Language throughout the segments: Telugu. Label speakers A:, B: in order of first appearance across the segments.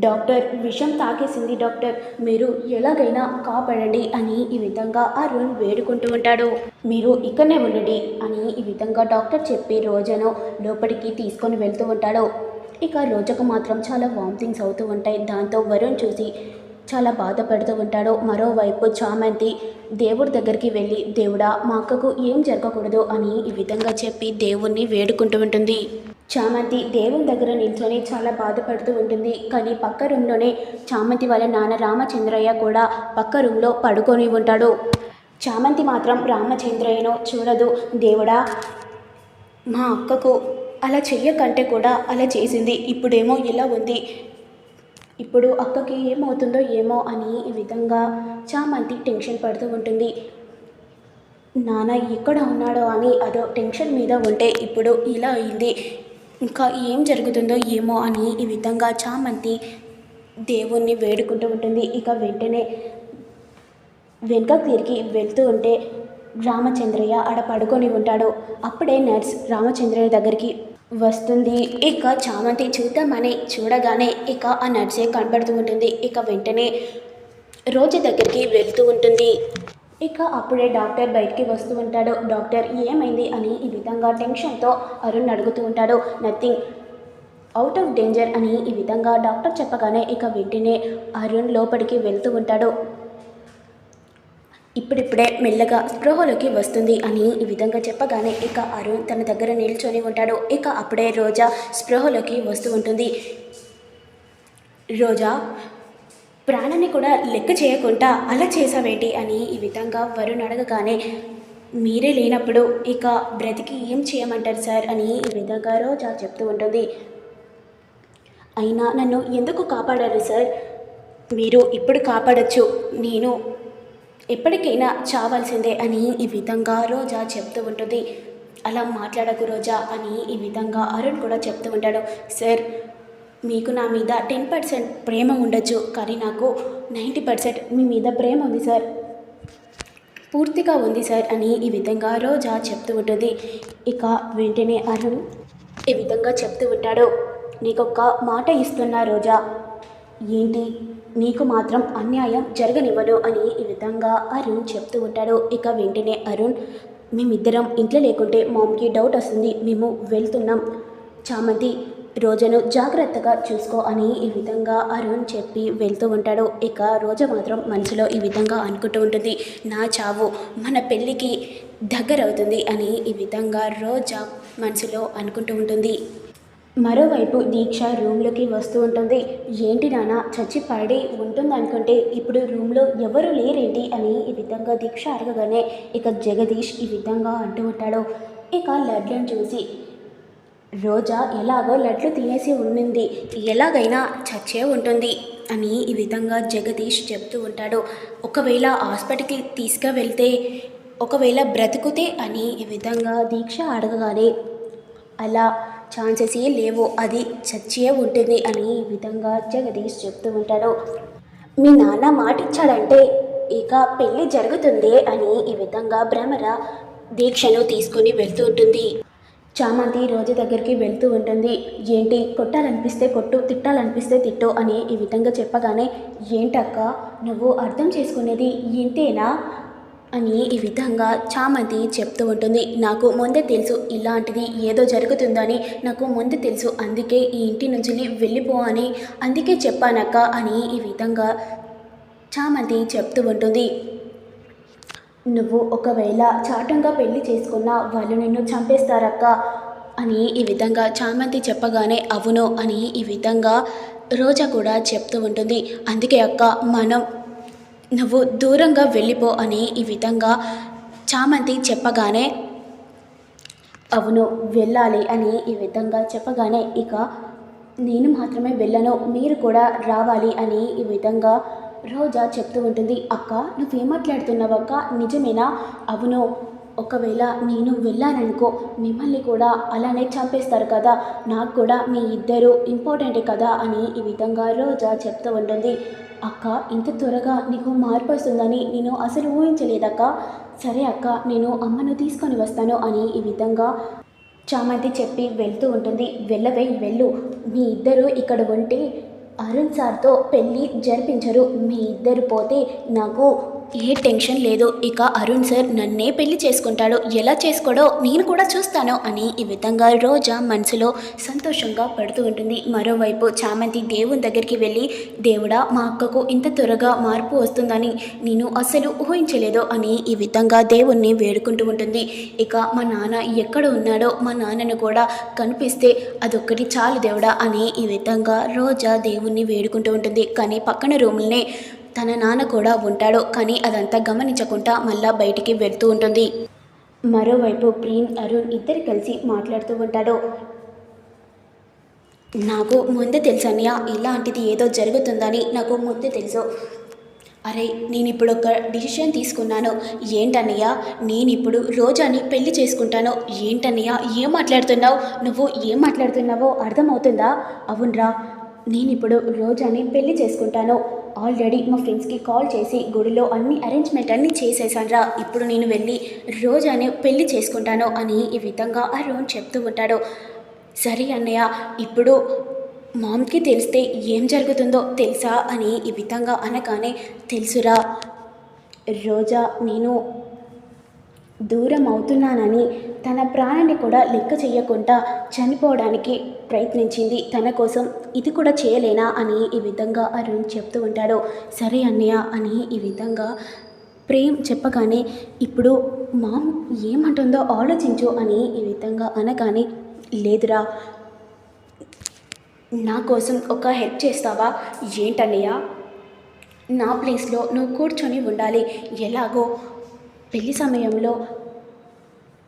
A: డాక్టర్ విషం తాకేసింది డాక్టర్. మీరు ఎలాగైనా కాపాడండి అని ఈ విధంగా అరుణ్ వేడుకుంటూ ఉంటాడు. మీరు ఇక్కడనే ఉండండి అని ఈ విధంగా డాక్టర్ చెప్పి రోజను లోపలికి తీసుకొని వెళ్తూ ఉంటాడు. ఇక రోజకు మాత్రం చాలా వామిటింగ్స్ అవుతూ ఉంటాయి. దాంతో వరుణ్ చూసి చాలా బాధపడుతూ ఉంటాడు. మరోవైపు చామంతి దేవుడి దగ్గరికి వెళ్ళి దేవుడా మా అక్కకు ఏం జరగకూడదు అని ఈ విధంగా చెప్పి దేవుణ్ణి వేడుకుంటూ ఉంటుంది. చామంతి దేవుని దగ్గర నిల్చొని చాలా బాధపడుతూ ఉంటుంది. కానీ పక్క రూమ్లోనే చామంతి వాళ్ళ నాన్న రామచంద్రయ్య కూడా పక్క రూమ్లో పడుకొని ఉంటాడు. చామంతి మాత్రం రామచంద్రయ్యను చూడదు. దేవుడా మా అక్కకు అలా చెయ్యకంటే కూడా అలా చేసింది. ఇప్పుడేమో ఇలా ఉంది. ఇప్పుడు అక్కకి ఏమవుతుందో ఏమో అని ఈ విధంగా చామంతి టెన్షన్ పడుతూ ఉంటుంది. నాన్న ఎక్కడ ఉన్నాడో అని అదో టెన్షన్ మీద ఉంటే ఇప్పుడు ఇలా అయింది. ఇంకా ఏం జరుగుతుందో ఏమో అని ఈ విధంగా చామంతి దేవుణ్ణి వేడుకుంటూ ఉంటుంది. ఇక వెంటనే వెనుక తిరిగి వెళ్తూ ఉంటే రామచంద్రయ్య ఆడ పడుకొని ఉంటాడు. అప్పుడే నర్స్ రామచంద్రయ్య దగ్గరికి వస్తుంది. ఇక చామంతి చూద్దామని చూడగానే ఇక ఆ నర్సే కనబడుతూ ఉంటుంది. ఇక వెంటనే రోజు దగ్గరికి వెళ్తూ ఉంటుంది. ఇక అప్పుడే డాక్టర్ బయటికి వస్తూ ఉంటాడు. డాక్టర్ ఏమైంది అని ఈ విధంగా టెన్షన్తో అరుణ్ అడుగుతూ ఉంటాడు. నథింగ్ అవుట్ ఆఫ్ డేంజర్ అని ఈ విధంగా డాక్టర్ చెప్పగానే ఇక వెంటనే అరుణ్ లోపలికి వెళ్తూ ఉంటాడు. ఇప్పుడిప్పుడే మెల్లగా స్పృహలోకి వస్తుంది అని ఈ విధంగా చెప్పగానే ఇక అరుణ్ తన దగ్గర నిల్చొని ఉంటాడు. ఇక అప్పుడే రోజా స్పృహలోకి వస్తూ ఉంటుంది. రోజా ప్రాణాన్ని కూడా లెక్క చేయకుండా అలా చేసావేంటి అని ఈ విధంగా వరుణ్ అడగగానే మీరే లేనప్పుడు ఇక బ్రతికి ఏం చేయమంటారు సార్? అని ఈ విధంగా రోజా చెప్తూ ఉంటుంది. అయినా నన్ను ఎందుకు కాపాడారు సార్? మీరు ఇప్పుడు కాపాడచ్చు. నేను ఎప్పటికైనా చావాల్సిందే అని ఈ విధంగా రోజా చెప్తూ ఉంటుంది. అలా మాట్లాడకు రోజా అని ఈ విధంగా అరుణ్ కూడా చెప్తూ ఉంటాడు. సార్ మీకు నా మీద టెన్ పర్సెంట్ ప్రేమ ఉండొచ్చు కానీ నాకు నైంటీ పర్సెంట్ మీ మీద ప్రేమ ఉంది సార్. పూర్తిగా ఉంది సార్ అని ఈ విధంగా రోజా చెప్తూ ఉంటుంది. ఇక వెంటనే అరుణ్ ఈ విధంగా చెప్తూ ఉంటాడు. నీకొక్క మాట ఇస్తున్నా రోజా. ఏంటి? నీకు మాత్రం అన్యాయం జరగనివ్వను అని ఈ విధంగా అరుణ్ చెప్తూ ఉంటాడు. ఇక వెంటనే అరుణ్ మేమిద్దరం ఇంట్లో లేకుంటే మామ్కి డౌట్ వస్తుంది. మేము వెళ్తున్నాం. చామంతి రోజను జాగ్రత్తగా చూసుకో అని ఈ విధంగా అరుణ్ చెప్పి వెళ్తూ ఉంటాడు. ఇక రోజు మాత్రం మనసులో ఈ విధంగా అనుకుంటూ ఉంటుంది. నా చావు మన పెళ్ళికి దగ్గరవుతుంది అని ఈ విధంగా రోజా మనసులో అనుకుంటూ ఉంటుంది. మరోవైపు దీక్ష రూమ్లోకి వస్తూ ఉంటుంది. ఏంటి నాన్న చచ్చి పడి ఉంటుంది అనుకుంటే ఇప్పుడు రూమ్లో ఎవరు లేరేంటి అని ఈ విధంగా దీక్ష అడగగానే ఇక జగదీష్ ఈ విధంగా అంటూ ఉంటాడు. ఇక లడ్లను చూసి రోజా ఎలాగో లడ్లు తినేసి ఉండింది. ఎలాగైనా చచ్చే ఉంటుంది అని ఈ విధంగా జగదీష్ చెప్తూ ఉంటాడు. ఒకవేళ హాస్పిటల్కి తీసుకువెళ్తే ఒకవేళ బ్రతుకుతే అని ఈ విధంగా దీక్ష అడగగానే అలా ఛాన్సెస్ ఏ లేవు అది చచ్చే ఉంటుంది అని ఈ విధంగా జగదీష్ చెప్తూ ఉంటాడు. మీ నాన్న మాట ఇచ్చాడంటే ఇక పెళ్ళి జరుగుతుంది అని ఈ విధంగా భ్రమర దీక్షను తీసుకొని వెళ్తూ ఉంటుంది. చామంతి రోజు దగ్గరికి వెళ్తూ ఉంటుంది. ఏంటి? కొట్టాలనిపిస్తే కొట్టు తిట్టాలనిపిస్తే తిట్టు అని ఈ విధంగా చెప్పగానే ఏంటక్క? నువ్వు అర్థం చేసుకునేది ఇంతేనా? అని ఈ విధంగా చామంతి చెప్తూ ఉంటుంది. నాకు ముందే తెలుసు ఇలాంటిది ఏదో జరుగుతుందని నాకు ముందు తెలుసు. అందుకే ఈ ఇంటి నుంచి వెళ్ళిపో అని అందుకే చెప్పానక్క అని ఈ విధంగా చామంతి చెప్తూ ఉంటుంది. నువ్వు ఒకవేళ చాటంగా పెళ్ళి చేసుకున్నా వాళ్ళు నిన్ను చంపేస్తారక్క అని ఈ విధంగా చామంతి చెప్పగానే అవును అని ఈ విధంగా రోజా కూడా చెప్తూ ఉంటుంది. అందుకే అక్క మనం నువ్వు దూరంగా వెళ్ళిపో అని ఈ విధంగా చామంతి చెప్పగానే అవును వెళ్ళాలి అని ఈ విధంగా చెప్పగానే ఇక నేను మాత్రమే వెళ్ళను మీరు కూడా రావాలి అని ఈ విధంగా రోజా చెప్తూ ఉంటుంది అక్క నువ్వేం మాట్లాడుతున్నావు అక్క? నిజమేనా? అవును. ఒకవేళ నేను వెళ్ళాననుకో మిమ్మల్ని కూడా అలానే చంపేస్తారు కదా. నాకు కూడా మీ ఇద్దరు ఇంపార్టెంటే కదా అని ఈ విధంగా రోజా చెప్తూ ఉంటుంది. అక్క ఇంత త్వరగా నీకు మార్పు వస్తుందని నేను అసలు ఊహించలేదక్క. సరే అక్క నేను అమ్మను తీసుకొని వస్తాను అని ఈ విధంగా చామంతి చెప్పి వెళ్తూ ఉంటుంది. వెళ్ళవే వెళ్ళు. మీ ఇద్దరు ఇక్కడ ఉంటే అరుణ్ సార్తో పెళ్ళి జరిపించరు. మీ ఇద్దరు పోతే నాకు ఏ టెన్షన్ లేదు ఇక అరుణ్ సార్ నన్నే పెళ్ళి చేసుకుంటాడు ఎలా చేసుకోడో నేను కూడా చూస్తాను అని ఈ విధంగా రోజా మనసులో సంతోషంగా పడుతూ ఉంటుంది. మరోవైపు చామంతి దేవుని దగ్గరికి వెళ్ళి దేవుడా మా అక్కకు ఇంత త్వరగా మార్పు వస్తుందని నేను అసలు ఊహించలేదు అని ఈ విధంగా దేవుణ్ణి వేడుకుంటూ ఉంటుంది. ఇక మా నాన్న ఎక్కడ ఉన్నాడో మా నాన్నను కూడా కనిపిస్తే అదొక్కటి చాలు దేవుడా అని ఈ విధంగా రోజా దేవుణ్ణి వేడుకుంటూ ఉంటుంది. కానీ పక్కన రూముల్నే తన నాన్న కూడా ఉంటాడు కానీ అదంతా గమనించకుండా మళ్ళా బయటికి వెళ్తూ ఉంటుంది. మరోవైపు ప్రేమ్ అరుణ్ ఇద్దరు కలిసి మాట్లాడుతూ ఉంటాడు నాకు ముందే తెలుసన్నయ్య ఇలాంటిది ఏదో జరుగుతుందని నాకు ముందే తెలుసు. అరే నేను ఇప్పుడు ఒక డిసిషన్ తీసుకున్నాను. ఏంటన్నయ్య నేను ఇప్పుడు రోజాని పెళ్ళి చేసుకుంటాను. ఏంటన్నయ్య ఏం మాట్లాడుతున్నావు? నువ్వు ఏం మాట్లాడుతున్నావో అర్థమవుతుందా? అవునరా నేను ఇప్పుడు రోజాని పెళ్ళి చేసుకుంటాను. ఆల్రెడీ మా ఫ్రెండ్స్కి కాల్ చేసి గుడిలో అన్ని అరేంజ్మెంట్ అన్నీ చేసేసానురా. ఇప్పుడు నేను వెళ్ళి రోజానే పెళ్ళి చేసుకుంటాను అని ఈ విధంగా అరుణ్ చెప్తూ ఉంటాడు. సరే అన్నయ్య ఇప్పుడు మామ్కి తెలిస్తే ఏం జరుగుతుందో తెలుసా అని ఈ విధంగా అనగానే తెలుసురా. రోజా నేను దూరం అవుతున్నానని తన ప్రాణాన్ని కూడా లెక్క చేయకుండా చనిపోవడానికి ప్రయత్నించింది. తన కోసం ఇది కూడా చేయలేనా అని ఈ విధంగా అరుణ్ చెప్తూ ఉంటాడు. సరే అన్నయ్య అని ఈ విధంగా ప్రేమ్ చెప్పగానే ఇప్పుడు మామ్ ఏమంటుందో ఆలోచించు అని ఈ విధంగా అనగానే లేదురా నా కోసం ఒక హెల్ప్ చేస్తావా? ఏంటన్నయ్య? నా ప్లేస్లో నువ్వు కూర్చొని ఉండాలి. ఎలాగో పెళ్ళి సమయంలో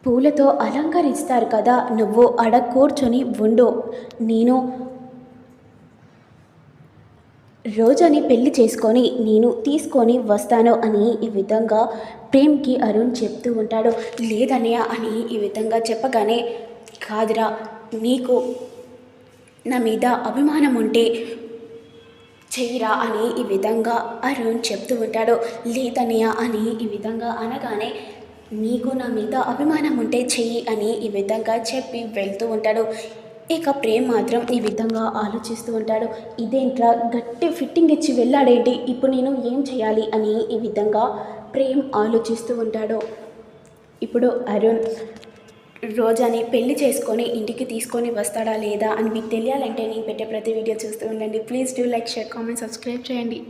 A: పూలతో అలంకరిస్తారు కదా నువ్వు అడ కూర్చొని ఉండు. నేను రోజని పెళ్ళి చేసుకొని నేను తీసుకొని వస్తాను అని ఈ విధంగా ప్రేమ్కి అరుణ్ చెప్తూ ఉంటాడు. లేదన్నయ్య అని ఈ విధంగా చెప్పగానే కాదురా నీకు నా మీద అభిమానం ఉంటే చెయ్యిరా అని ఈ విధంగా అరుణ్ చెప్తూ ఉంటాడు. లేదనియా అని ఈ విధంగా అనగానే నీకు నా మీద అభిమానం ఉంటే చెయ్యి అని ఈ విధంగా చెప్పి వెళ్తూ ఉంటాడు. ఇక ప్రేమ్ మాత్రం ఈ విధంగా ఆలోచిస్తూ ఉంటాడు. ఇదేంట్రా గట్టి ఫిట్టింగ్ ఇచ్చి వెళ్ళాడేంటి? ఇప్పుడు నేను ఏం చేయాలి అని ఈ విధంగా ప్రేమ్ ఆలోచిస్తూ ఉంటాడు. ఇప్పుడు అరుణ్ రోజాని పెళ్ళి చేసుకొని ఇంటికి తీసుకొని వస్తాడా లేదా అని మీకు తెలియాలంటే నేను పెట్టే ప్రతి వీడియో చూస్తూ ఉండండి. Please do like share comment subscribe చేయండి.